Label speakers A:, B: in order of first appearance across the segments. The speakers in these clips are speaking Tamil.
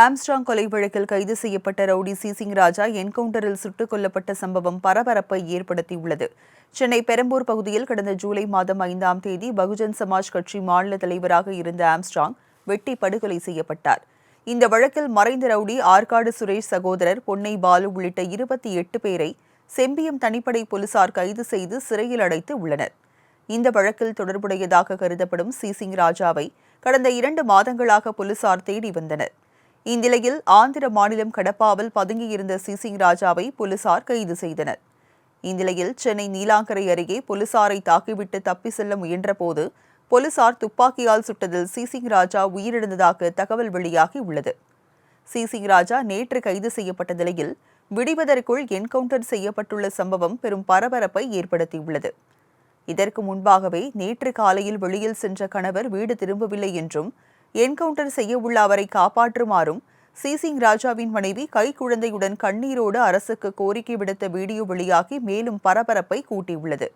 A: ஆம்ஸ்ட்ராங் கொலை வழக்கில் கைது செய்யப்பட்ட ரவுடி சி. சிங் ராஜா என்கவுண்டரில் சுட்டுக் கொல்லப்பட்ட சம்பவம் பரபரப்பை ஏற்படுத்தியுள்ளது. சென்னை பெரம்பூர் பகுதியில் கடந்த ஜூலை மாதம் ஐந்தாம் தேதி பகுஜன் சமாஜ் கட்சி மாநில தலைவராக இருந்த ஆம்ஸ்ட்ராங் வெட்டி படுகொலை செய்யப்பட்டார். இந்த வழக்கில் மறைந்த ரவுடி ஆற்காடு சுரேஷ் சகோதரர் பொன்னை பாலு உள்ளிட்ட இருபத்தி எட்டு பேரை செம்பியம் தனிப்படை போலீசார் கைது செய்து சிறையில் அடைத்து உள்ளனர். இந்த வழக்கில் தொடர்புடையதாக கருதப்படும் சி. சிங் ராஜாவை கடந்த இரண்டு மாதங்களாக போலீசார் தேடி வந்தனர். இந்நிலையில் ஆந்திர மாநிலம் கடப்பாவில் பதுங்கியிருந்த சிசிங் ராஜாவை போலீசார் கைது செய்தனர். இந்நிலையில் சென்னை நீலாங்கரை அருகே போலீசாரை தாக்கிவிட்டு தப்பி செல்ல முயன்றபோது போலீசார் துப்பாக்கியால் சுட்டதில் சிசிங் ராஜா உயிரிழந்ததாக தகவல் வெளியாகி உள்ளது. சிசிங் ராஜா நேற்று கைது செய்யப்பட்ட நிலையில் விடிவதற்குள் என்கவுண்டர் செய்யப்பட்டுள்ள சம்பவம் பெரும் பரபரப்பை ஏற்படுத்தியுள்ளது. இதற்கு முன்பாகவே நேற்று காலையில் வெளியில் சென்ற கணவர் வீடு திரும்பவில்லை என்றும் என்கவுண்டர் செய்ய உள்ள அவரை காப்பாற்றுமாறும் சிசிங் ராஜாவின் மனைவி கைக்குழந்தையுடன் கண்ணீரோடு அரசுக்கு கோரிக்கை விடுத்த வீடியோ வெளியாகி மேலும் பரபரப்பை கூட்டியுள்ளது.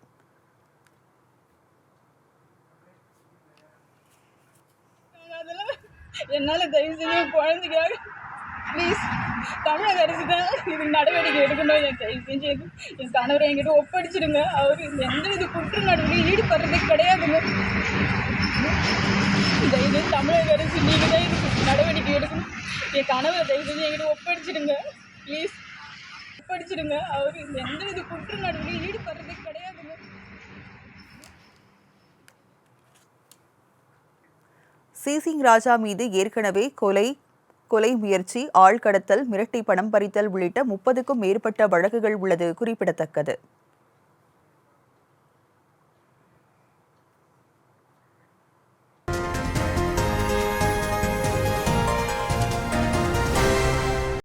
B: என்னால் தயவு செஞ்சு குழந்தைக்காக ப்ளீஸ் தமிழக அரசு தான் இது நடவடிக்கை எடுக்கணும் என் தயவு செஞ்சு என் என் கணவரை என்கிட்ட ஒப்படைச்சிடுங்க. அவர் எந்த இது குற்ற நடவடிக்கை ஈடுபடுறதே கிடையாதுங்க. தயவு தமிழக அரசு நீங்கள் தான் இதுக்கு நடவடிக்கை எடுக்கணும். என் கணவரை தயவு செஞ்சு என்கிட்ட ஒப்படைச்சிடுங்க. ப்ளீஸ் ஒப்படைச்சிடுங்க. அவர் எந்த இது குற்ற நடவடிக்கை ஈடுபடுறதே கிடையாதுங்க.
A: சிசிங் ராஜா மீது ஏற்கனவே கொலை கொலை முயற்சி ஆழ்கடத்தல் மிரட்டி பணம் பறித்தல் உள்ளிட்ட முப்பதுக்கும் மேற்பட்ட வழக்குகள் உள்ளது குறிப்பிடத்தக்கது.